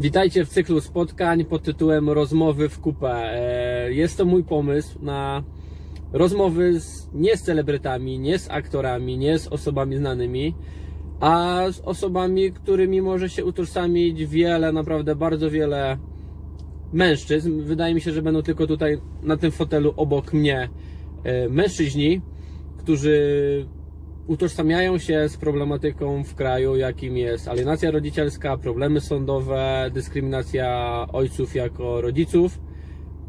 Witajcie w cyklu spotkań pod tytułem Rozmowy w kupę. E, Jest to mój pomysł na rozmowy z, nie z celebrytami, nie z aktorami, nie z osobami znanymi, a z osobami, którymi może się utożsamić wiele, naprawdę bardzo wiele mężczyzn. Wydaje mi się, że będą tylko tutaj na tym fotelu obok mnie e, mężczyźni, którzy utożsamiają się z problematyką w kraju, jakim jest alienacja rodzicielska, problemy sądowe, dyskryminacja ojców jako rodziców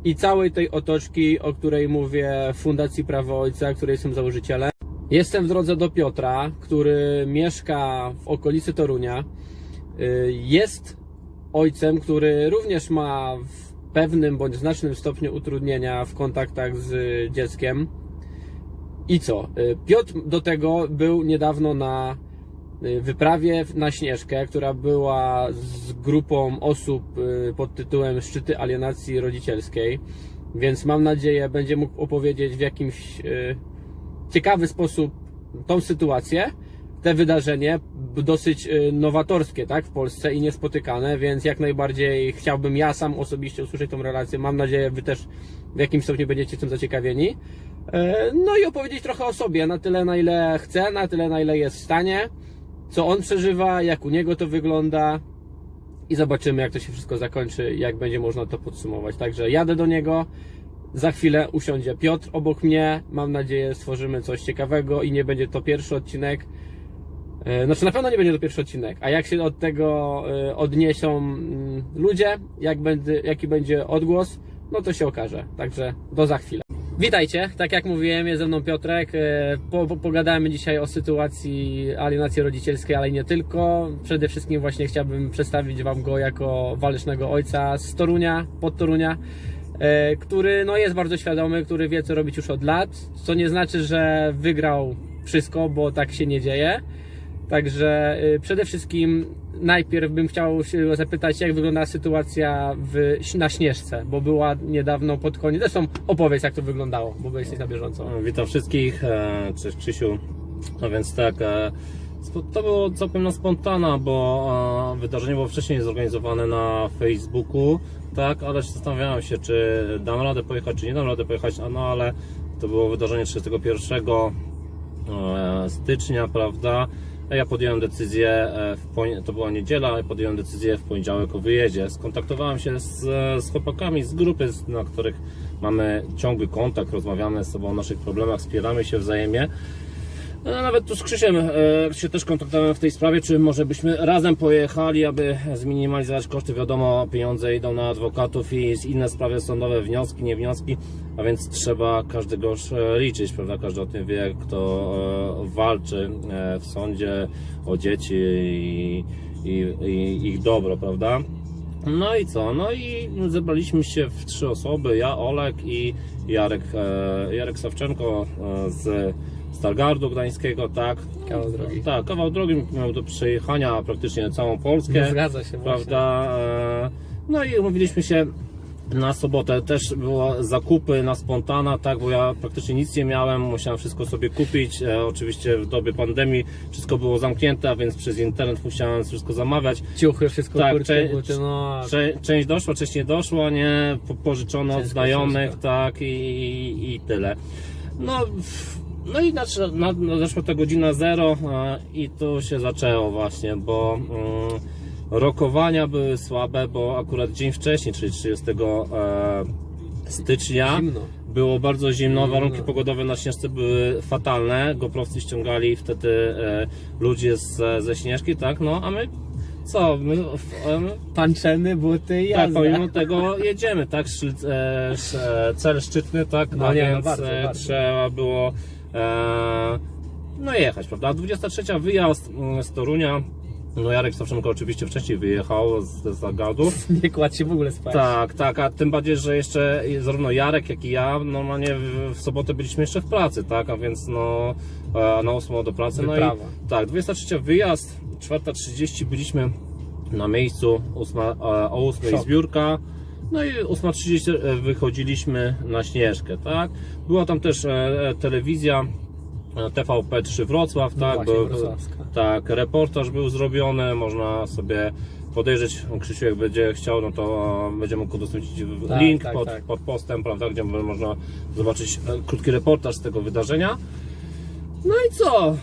i całej tej otoczki, o której mówię Fundacji Prawo Ojca, której jestem założycielem. Jestem w drodze do Piotra, który mieszka w okolicy Torunia. Y, Jest ojcem, który również ma w pewnym bądź znacznym stopniu utrudnienia w kontaktach z dzieckiem. I co? Y, Piotr do tego był niedawno na y, wyprawie na Śnieżkę, która była z grupą osób y, pod tytułem Szczyty Alienacji Rodzicielskiej. Więc mam nadzieję, będzie mógł opowiedzieć w jakimś ciekawy sposób tą sytuację, te wydarzenie, dosyć nowatorskie, tak, w Polsce i niespotykane, więc jak najbardziej chciałbym ja sam osobiście usłyszeć tą relację. Mam nadzieję, wy też w jakimś stopniu będziecie tym zaciekawieni. E, No i opowiedzieć trochę o sobie, na tyle na ile chce, na tyle na ile jest w stanie, co on przeżywa, jak u niego to wygląda i zobaczymy, jak to się wszystko zakończy, jak będzie można to podsumować. Także jadę do niego. Za chwilę usiądzie Piotr obok mnie. Mam nadzieję, stworzymy coś ciekawego i nie będzie to pierwszy odcinek. E, Znaczy, na pewno nie będzie to pierwszy odcinek. A jak się od tego e, odniesią mm, ludzie, jak będzie, jaki będzie odgłos, no to się okaże. Także do za chwilę. Witajcie, tak jak mówiłem, jest ze mną Piotrek. E, Po, po, pogadamy dzisiaj o sytuacji alienacji rodzicielskiej, ale nie tylko. Przede wszystkim właśnie chciałbym przedstawić Wam go jako walecznego ojca z Torunia, pod Torunia, e, który no, jest bardzo świadomy, który wie co robić już od lat, co nie znaczy, że wygrał wszystko, bo tak się nie dzieje. Także y, przede wszystkim najpierw bym chciał się zapytać, jak wygląda sytuacja w, na Śnieżce, bo była niedawno pod koniec. Zresztą opowiedz, jak to wyglądało, bo jesteś na bieżąco. Witam wszystkich, e, cześć Krzysiu. No więc tak, e, to było całkiem na spontana, bo e, wydarzenie było wcześniej zorganizowane na Facebooku, tak, ale zastanawiałem się, czy dam radę pojechać, czy nie dam radę pojechać, no ale to było wydarzenie 31 e, stycznia, prawda? Ja podjąłem decyzję, e, to była niedziela, podjąłem decyzję w poniedziałek o wyjeździe. Skontaktowałem się z, z chłopakami z grupy, na których mamy ciągły kontakt, rozmawiamy z sobą o naszych problemach, wspieramy się wzajemnie. No, nawet tu z Krzysiem e, się też kontaktowałem w tej sprawie, czy może byśmy razem pojechali, aby zminimalizować koszty. Wiadomo, pieniądze idą na adwokatów i inne sprawy sądowe, wnioski, nie wnioski, a więc trzeba każdego e, liczyć, prawda? Każdy o tym wie, kto e, walczy w sądzie o dzieci i, i, i ich dobro, prawda? No i co? No i zebraliśmy się w trzy osoby, ja, Olek i Jarek, Jarek Sawczenko z Stargardu Gdańskiego, tak? Kawał drogi. Tak, kawał drogi miał do przejechania praktycznie całą Polskę, No, zgadza się, właśnie. prawda? E, No i umówiliśmy się na sobotę też było zakupy na spontana, tak, bo ja praktycznie nic nie miałem, musiałem wszystko sobie kupić. E, oczywiście w dobie pandemii wszystko było zamknięte, a więc przez internet musiałem wszystko zamawiać. Ciuchy, wszystko, Tak, kurtki, cze- buty, no... Cze- część doszła, część nie doszła, nie? Po, pożyczono od znajomych, ciężko. tak, i, i, i tyle. No, w- no i nadeszła ta godzina zero i tu się zaczęło właśnie, bo mm, rokowania były słabe, bo akurat dzień wcześniej, czyli 30 e, stycznia, Zimno. było bardzo zimno, warunki pogodowe na Śnieżce były fatalne, GoProwcy ściągali wtedy e, ludzie z, ze Śnieżki, tak, no, a my co, my, em, Panczeny, buty i tak, pomimo tego jedziemy, tak? Szczyt, e, sz, e, cel szczytny, tak? No A nie, no więc bardzo, e, bardzo. trzeba było no jechać, prawda? 23 wyjazd mm, z Torunia. No Jarek Stawczenko oczywiście wcześniej wyjechał z, z Zagardu. Nie kładź się w ogóle spać. Tak, tak, a tym bardziej, że jeszcze zarówno Jarek, jak i ja normalnie w, w sobotę byliśmy jeszcze w pracy, tak? A więc no e, na 8 do pracy. No i Wyprawa. tak, 23 wyjazd, 4.30 byliśmy na miejscu, 8, e, o 8 Szok. zbiórka. No i 8.30 wychodziliśmy na Śnieżkę, tak? Była tam też e, e, telewizja e, TVP3 Wrocław, No tak? był, wrocławska. tak, reportaż był zrobiony, można sobie podejrzeć. Krzysiu, jak będzie chciał, no to e, będzie mógł udostępnić Tak, link tak, pod, tak. pod postem, prawda, gdzie można zobaczyć e, krótki reportaż z tego wydarzenia. No i co?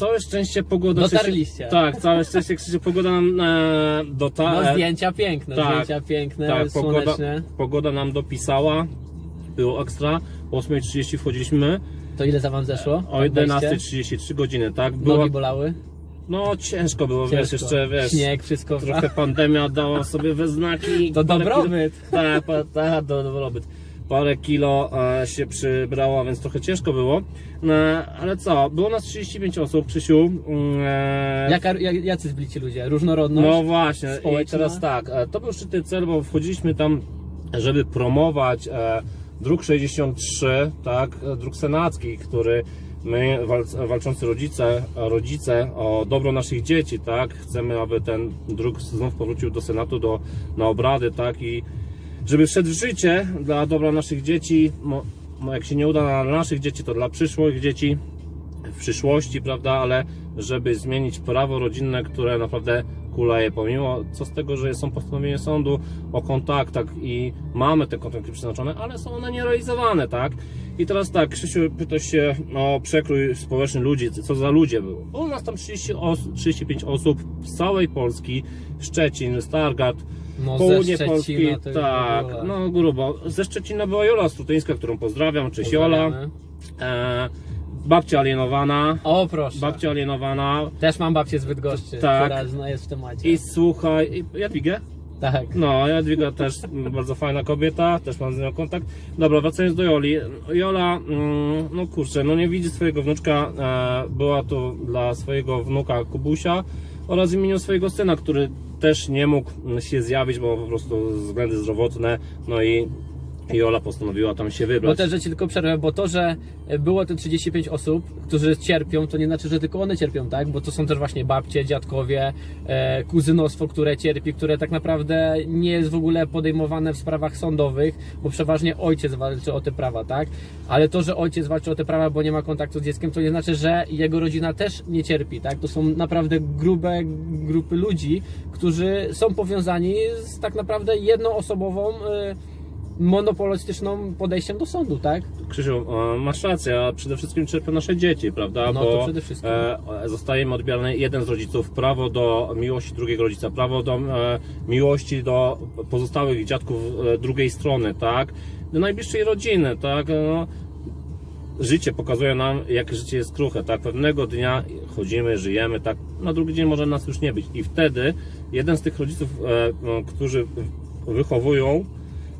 Całe szczęście pogoda... Dotarliście. Krzysiu- Tak, całe szczęście Krzysiu, pogoda nam e, dota... No zdjęcia piękne, tak, zdjęcia piękne, tak, pogoda, słoneczne. pogoda nam dopisała. Było ekstra. O 8.30 wchodziliśmy. To ile za wam zeszło? O Tak wejście? 11.33 godziny, tak? Była, Nogi bolały? no ciężko było, wiesz, Ciężko. jeszcze wiesz. Śnieg, wszystko. Trochę pandemia dała sobie we znaki. To dobrobyt. Tak, tak, do, dobrobyt. Parę kilo e, się przybrało, więc trochę ciężko było. No, ale co, było nas 35 osób, Krzysiu. E, Jaka, jak, jacy byli ci ludzie? Różnorodność? no właśnie, i społeczna? teraz tak, e, to był szczytny cel, bo wchodziliśmy tam, żeby promować e, druk 63, tak, e, druk senacki, który my, wal- walczący rodzice, rodzice o dobro naszych dzieci, tak, chcemy, aby ten druk znów powrócił do Senatu, do, na obrady, tak, i żeby wszedł w życie dla dobra naszych dzieci, mo, jak się nie uda dla naszych dzieci, to dla przyszłych dzieci, w przyszłości, prawda, ale żeby zmienić prawo rodzinne, które naprawdę kuleje, pomimo co z tego, że są postanowienia sądu o kontaktach i mamy te kontakty przeznaczone, ale są one nierealizowane, tak? I teraz tak, Krzysiu, pytasz się o przekrój społeczny ludzi, co za ludzie było. Było nas tam 30 osób, 35 osób z całej Polski, Szczecin, Stargard, No, ze południe Szczecina Polski, to tak, ogóle. no grubo. Ze Szczecina była Jola Strutyńska, którą pozdrawiam, cześć Jola. E, babcia alienowana. O proszę. Babcia alienowana. Też mam babcię z Bydgoszczy, Tak. która zna- jest w temacie. I słuchaj, Jadwigę? Tak. No, Jadwiga też bardzo fajna kobieta, też mam z nią kontakt. Dobra, wracając do Joli. Jola, mm, no kurczę, no nie widzi swojego wnuczka, e, była to dla swojego wnuka Kubusia oraz w imieniu swojego syna, który też nie mógł się zjawić, bo po prostu względy zdrowotne, no i Jola postanowiła tam się Bo wybrać. też, że ci tylko przerwę, bo to, że było te 35 osób, którzy cierpią, to nie znaczy, że tylko one cierpią, tak? Bo to są też właśnie babcie, dziadkowie, e, kuzynostwo, które cierpi, które tak naprawdę nie jest w ogóle podejmowane w sprawach sądowych, bo przeważnie ojciec walczy o te prawa, tak? Ale to, że ojciec walczy o te prawa, bo nie ma kontaktu z dzieckiem, to nie znaczy, że jego rodzina też nie cierpi, tak? To są naprawdę grube grupy ludzi, którzy są powiązani z tak naprawdę jednoosobową e, monopolistyczną podejściem do sądu, tak? Krzysiu, masz rację, a przede wszystkim cierpią nasze dzieci, prawda? No, Bo to przede wszystkim. e, zostaje im odbierany jeden z rodziców, prawo do miłości drugiego rodzica, prawo do e, miłości do pozostałych dziadków e, drugiej strony, tak? Do najbliższej rodziny, tak? No, życie pokazuje nam, jak życie jest kruche, tak? Pewnego dnia chodzimy, żyjemy, tak? Na drugi dzień może nas już nie być. I wtedy jeden z tych rodziców, no, którzy wychowują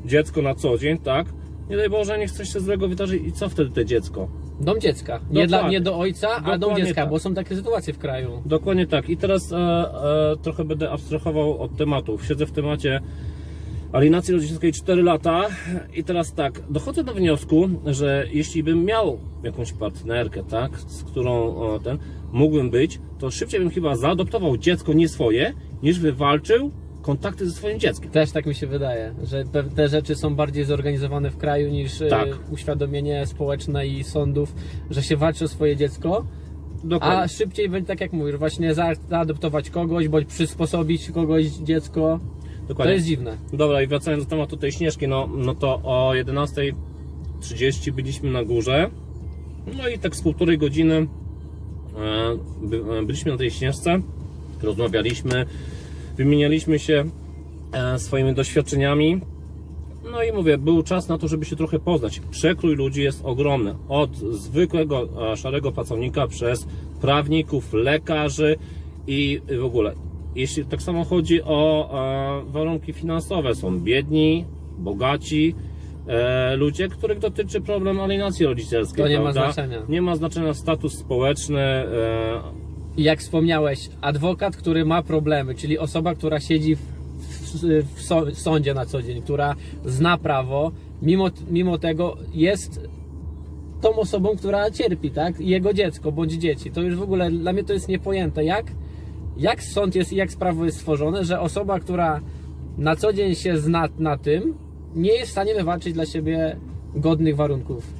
dziecko na co dzień, tak? Nie daj Boże, niech coś się złego wydarzy i co wtedy te dziecko? Dom dziecka. Nie, Dokładnie. dla, nie do ojca, a dom Dokładnie dziecka, tak. bo są takie sytuacje w kraju. Dokładnie tak. I teraz e, e, trochę będę abstrahował od tematów. Siedzę w temacie alienacji rodzicielskiej 4 lata i teraz tak, dochodzę do wniosku, że jeśli bym miał jakąś partnerkę, tak, z którą o, ten mógłbym być, to szybciej bym chyba zaadoptował dziecko nie swoje, niż wywalczył kontakty ze swoim dzieckiem. Też tak mi się wydaje, że te rzeczy są bardziej zorganizowane w kraju niż e, Tak. uświadomienie społeczne i sądów, że się walczy o swoje dziecko, Dokładnie. a szybciej będzie tak jak mówisz, właśnie za- zaadoptować kogoś, bądź przysposobić kogoś dziecko. To Dokładnie. jest dziwne. Dobra, i wracając do tematu tej śnieżki, no, no to o 11.30 byliśmy na górze. No i tak z półtorej godziny e, e, byliśmy na tej śnieżce, rozmawialiśmy, wymienialiśmy się e, swoimi doświadczeniami. No i mówię, był czas na to, żeby się trochę poznać. Przekrój ludzi jest ogromny. Od zwykłego e, szarego pracownika przez prawników, lekarzy i w ogóle. Jeśli tak samo chodzi o e, warunki finansowe, są biedni, bogaci, ludzie, których dotyczy problem alienacji rodzicielskiej. To nie ma prawda? znaczenia. Nie ma znaczenia status społeczny. Jak wspomniałeś, adwokat, który ma problemy, czyli osoba, która siedzi w, w, so, w sądzie na co dzień, która zna prawo, mimo, mimo tego jest tą osobą, która cierpi, tak? Jego dziecko bądź dzieci. To już w ogóle dla mnie to jest niepojęte. Jak, jak sąd jest i jak prawo jest stworzone, że osoba, która na co dzień się zna na tym, nie jest w stanie wywalczyć dla siebie godnych warunków.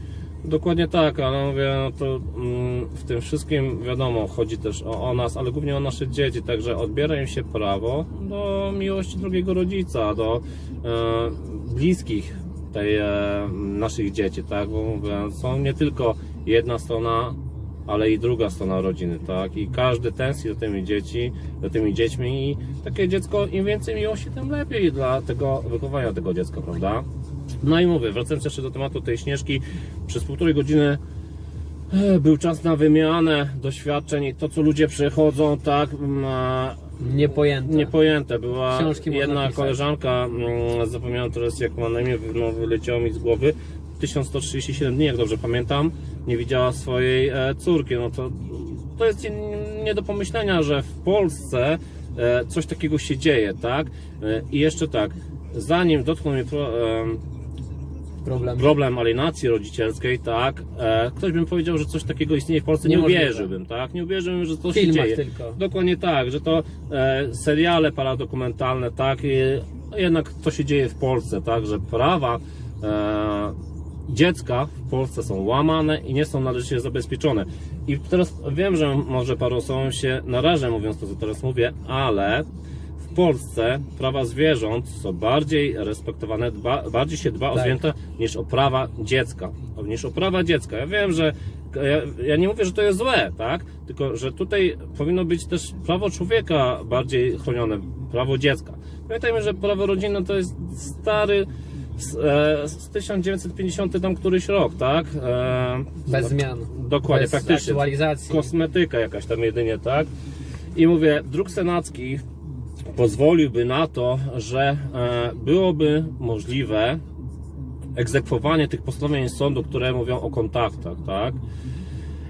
Dokładnie tak, ale mówię, no to mm, w tym wszystkim wiadomo, chodzi też o, o nas, ale głównie o nasze dzieci, także odbiera im się prawo do miłości drugiego rodzica, do e, bliskich tej e, naszych dzieci, tak, bo mówię, są nie tylko jedna strona, ale i druga strona rodziny, tak, i każdy tęskni do tymi dzieci, do tymi dziećmi i takie dziecko, im więcej miłości, tym lepiej dla tego wychowania tego dziecka, prawda? No i mówię, wracając jeszcze do tematu tej Śnieżki, przez półtorej godziny e, był czas na wymianę doświadczeń i to, co ludzie przechodzą, tak, mm, Niepojęte. niepojęte. Była Książki jedna koleżanka, mm, zapomniałem teraz jak ma na imię, no, wyleciało mi z głowy, 1137 dni, jak dobrze pamiętam, nie widziała swojej e, córki. No to, to jest nie- do pomyślenia, że w Polsce e, coś takiego się dzieje, tak? I jeszcze tak, zanim dotknął mnie Problem. problem alienacji rodzicielskiej, tak, e, ktoś bym powiedział, że coś takiego istnieje w Polsce, nie Niemożliwe. uwierzyłbym, tak, nie uwierzyłbym, że to W się filmach dzieje. tylko. Dokładnie tak, że to e, seriale paradokumentalne, tak, i, jednak to się dzieje w Polsce, tak, że prawa e, dziecka w Polsce są łamane i nie są należycie zabezpieczone. I teraz wiem, że może paru osobom się narażę mówiąc to, co teraz mówię, ale w Polsce prawa zwierząt są bardziej respektowane, dba, bardziej się dba o Tak. zwierzęta niż o prawa dziecka. Niż o prawa dziecka. Ja wiem, że ja, ja nie mówię, że to jest złe, tak? Tylko, że tutaj powinno być też prawo człowieka bardziej chronione, prawo dziecka. Pamiętajmy, że prawo rodzinne to jest stary z, e, z 1950 tam któryś rok, tak? E, Bez zmian. Dokładnie, Bez praktycznie. aktualizacji. Kosmetyka jakaś tam jedynie, tak? I mówię, druk senacki pozwoliłby na to, że e, byłoby możliwe egzekwowanie tych postanowień sądu, które mówią o kontaktach, tak?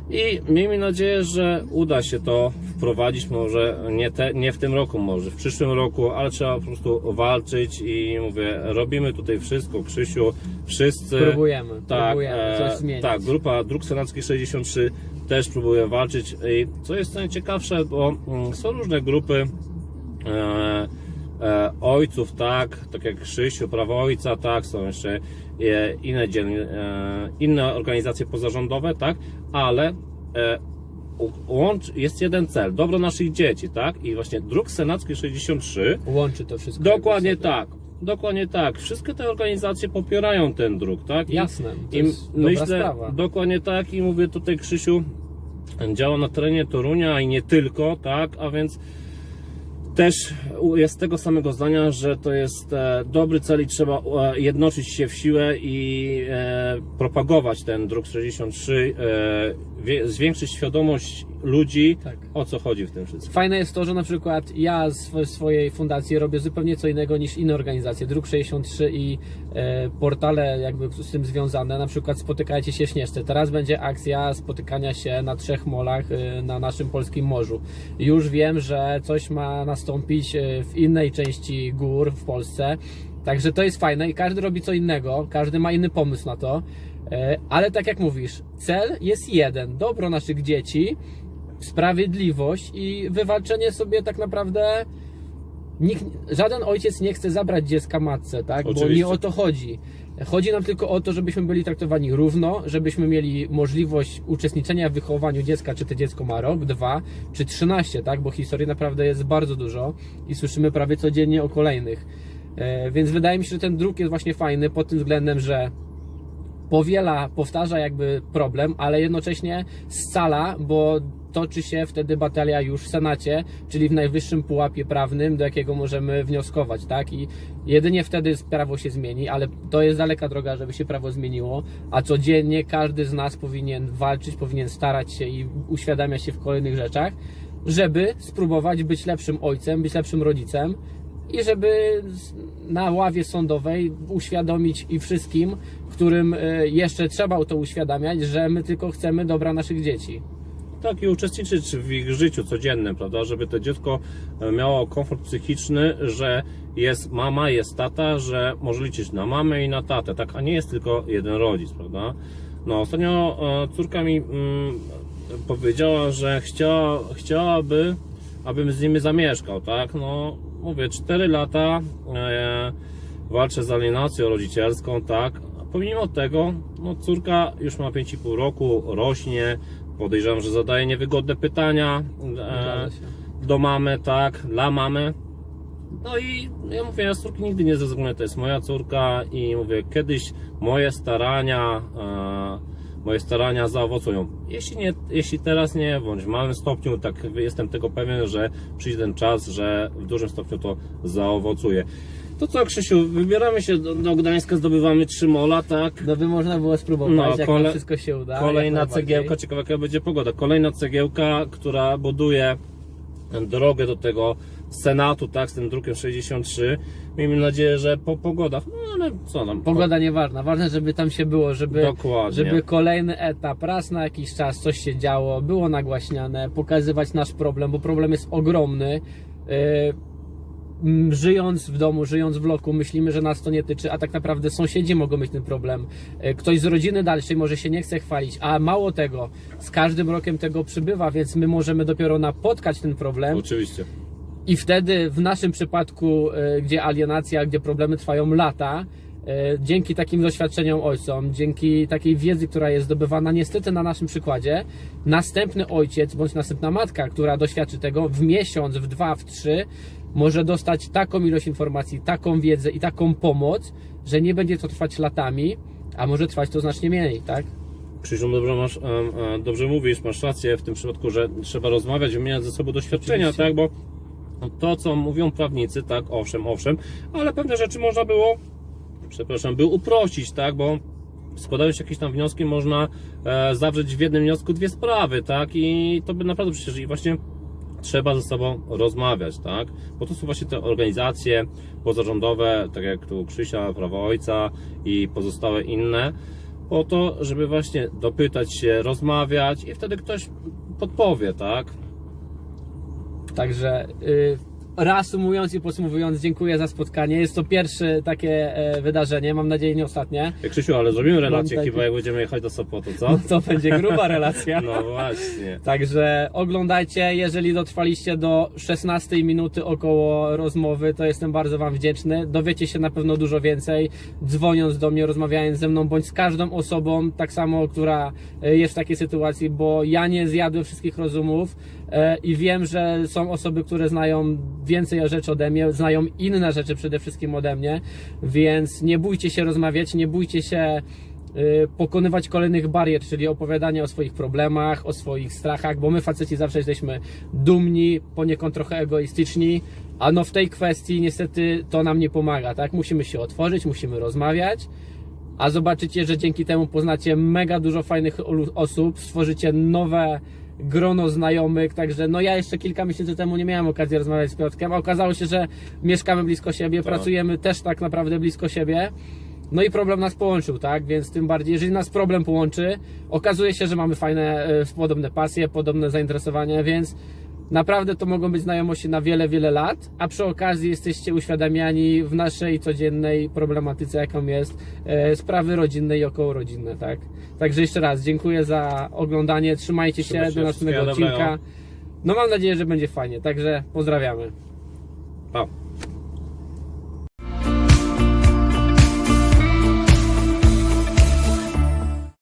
I miejmy nadzieję, że uda się to wprowadzić, może nie, te, nie w tym roku, może w przyszłym roku, ale trzeba po prostu walczyć i mówię, robimy tutaj wszystko, Krzysiu, wszyscy. Próbujemy, Tak, próbujemy coś e, zmienić. tak, grupa Dróg Senackich 63 też próbuje walczyć i co jest najciekawsze, bo mm, są różne grupy ojców, tak, tak jak Krzysiu, Prawo Ojca, tak, są jeszcze e, inne, e, inne organizacje pozarządowe, tak, ale e, łącz, jest jeden cel, dobro naszych dzieci, tak, i właśnie Dróg Senacki 63 Łączy to wszystko. Dokładnie tak. Dokładnie tak. Wszystkie te organizacje popierają ten druk, tak? I- Jasne, to I myślę, sprawa. dokładnie tak i mówię tutaj Krzysiu działa na terenie Torunia i nie tylko, tak? A więc też jest tego samego zdania, że to jest e, dobry cel i trzeba e, jednoczyć się w siłę i e, propagować ten druk 63, e, wie, zwiększyć świadomość ludzi, Tak. o co chodzi w tym wszystkim. Fajne jest to, że na przykład ja z swo- swojej fundacji robię zupełnie co innego niż inne organizacje. Druk 63 i e, portale jakby z tym związane. Na przykład spotykajcie się Śnieżce. Teraz będzie akcja spotykania się na trzech molach e, na naszym polskim morzu. Już wiem, że coś ma nastąpić e, w innej części gór w Polsce. Także to jest fajne i każdy robi co innego, każdy ma inny pomysł na to. E, Ale tak jak mówisz, cel jest jeden: dobro naszych dzieci, sprawiedliwość i wywalczenie sobie tak naprawdę. Nikt, żaden ojciec nie chce zabrać dziecka matce, tak? Bo Oczywiście. nie o to chodzi. Chodzi nam tylko o to, żebyśmy byli traktowani równo, żebyśmy mieli możliwość uczestniczenia w wychowaniu dziecka, czy to dziecko ma rok, dwa, czy trzynaście, tak? Bo historii naprawdę jest bardzo dużo i słyszymy prawie codziennie o kolejnych. E, więc wydaje mi się, że ten druk jest właśnie fajny pod tym względem, że powiela, powtarza jakby problem, ale jednocześnie scala, bo toczy się wtedy batalia już w Senacie, czyli w najwyższym pułapie prawnym, do jakiego możemy wnioskować, tak? I jedynie wtedy prawo się zmieni, ale to jest daleka droga, żeby się prawo zmieniło, a codziennie każdy z nas powinien walczyć, powinien starać się i uświadamiać się w kolejnych rzeczach, żeby spróbować być lepszym ojcem, być lepszym rodzicem, i żeby na ławie sądowej uświadomić i wszystkim, którym e, jeszcze trzeba to uświadamiać, że my tylko chcemy dobra naszych dzieci. Tak, i uczestniczyć w ich życiu codziennym, prawda? Żeby to dziecko e, miało komfort psychiczny, że jest mama, jest tata, że może liczyć na mamę i na tatę, tak? A nie jest tylko jeden rodzic, prawda? No, ostatnio e, córka mi mm, powiedziała, że chciała, chciałaby, abym z nimi zamieszkał, tak? No, mówię, 4 lata e, walczę z alienacją rodzicielską, tak? pomimo tego, no córka już ma 5,5 roku, rośnie, podejrzewam, że zadaje niewygodne pytania e, do mamy, tak, dla mamy. No i ja mówię, ja z córki nigdy nie zrezygnuję, to jest moja córka i mówię, kiedyś moje starania, e, moje starania zaowocują. Jeśli, nie, jeśli teraz nie, bądź w małym stopniu, tak jestem tego pewien, że przyjdzie ten czas, że w dużym stopniu to zaowocuje. To co, Krzysiu, wybieramy się do, do Gdańska, zdobywamy trzy mola, tak? No by można było spróbować, No, jak kole- wszystko się uda. Kolejna cegiełka, ciekawa jaka będzie pogoda. Kolejna cegiełka, która buduje drogę do tego Senatu, tak, z tym drukiem 63. Miejmy nadzieję, że po pogodach, no ale co tam. Pogoda nieważna, ważne, żeby tam się było, żeby, Dokładnie. żeby kolejny etap, raz na jakiś czas coś się działo, było nagłaśniane, pokazywać nasz problem, bo problem jest ogromny. Yy, Żyjąc w domu, żyjąc w bloku, myślimy, że nas to nie tyczy, a tak naprawdę sąsiedzi mogą mieć ten problem. Yy, Ktoś z rodziny dalszej może się nie chce chwalić, a mało tego, z każdym rokiem tego przybywa, więc my możemy dopiero napotkać ten problem Oczywiście. I wtedy w naszym przypadku, e, gdzie alienacja, gdzie problemy trwają lata, e, dzięki takim doświadczeniom ojcom, dzięki takiej wiedzy, która jest zdobywana niestety na naszym przykładzie, następny ojciec bądź następna matka, która doświadczy tego w miesiąc, w dwa, w trzy, może dostać taką ilość informacji, taką wiedzę i taką pomoc, że nie będzie to trwać latami, a może trwać to znacznie mniej, tak? Krzysiu, dobrze, masz, e, dobrze mówisz, masz rację w tym przypadku, że trzeba rozmawiać, wymieniać ze sobą doświadczenia, Oczywiście. tak, bo to, co mówią prawnicy, tak, owszem, owszem, ale pewne rzeczy można było, przepraszam, by uprościć, tak, bo składając jakieś tam wnioski, można e, zawrzeć w jednym wniosku dwie sprawy, tak, i to by naprawdę przecież i właśnie trzeba ze sobą rozmawiać, tak? Bo to są właśnie te organizacje pozarządowe, tak jak tu Krzysia, Prawo Ojca i pozostałe inne, po to, żeby właśnie dopytać się, rozmawiać i wtedy ktoś podpowie, tak? Także y, reasumując i podsumowując, dziękuję za spotkanie. Jest to pierwsze takie e, wydarzenie, mam nadzieję nie ostatnie. Ej, Krzysiu, ale zrobimy relację taki- chyba jak będziemy jechać do Sopotu, co? To będzie gruba relacja. No właśnie. Także oglądajcie, jeżeli dotrwaliście do 16 minuty około rozmowy, to jestem bardzo Wam wdzięczny. Dowiecie się na pewno dużo więcej, dzwoniąc do mnie, rozmawiając ze mną, bądź z każdą osobą, tak samo, która e, jest w takiej sytuacji, bo ja nie zjadłem wszystkich rozumów e, i wiem, że są osoby, które znają więcej rzeczy ode mnie, znają inne rzeczy przede wszystkim ode mnie, więc nie bójcie się rozmawiać, nie bójcie się y, pokonywać kolejnych barier, czyli opowiadanie o swoich problemach, o swoich strachach, bo my faceci zawsze jesteśmy dumni, poniekąd trochę egoistyczni, a no w tej kwestii niestety to nam nie pomaga, tak? Musimy się otworzyć, musimy rozmawiać, a zobaczycie, że dzięki temu poznacie mega dużo fajnych osób, stworzycie nowe grono znajomych, także no ja jeszcze kilka miesięcy temu nie miałem okazji rozmawiać z Piotrkiem, a okazało się, że mieszkamy blisko siebie, Tak. pracujemy też tak naprawdę blisko siebie. No i problem nas połączył, tak? Więc tym bardziej, jeżeli nas problem połączy, okazuje się, że mamy fajne, e, podobne pasje, podobne zainteresowania, więc naprawdę to mogą być znajomości na wiele, wiele lat, a przy okazji jesteście uświadamiani w naszej codziennej problematyce, jaką jest e, sprawy rodzinne i okołorodzinne, tak? Także jeszcze raz dziękuję za oglądanie, trzymajcie się Trzymaj się, do następnego wszystkiego dobrego. odcinka. No mam nadzieję, że będzie fajnie, także pozdrawiamy. Pa.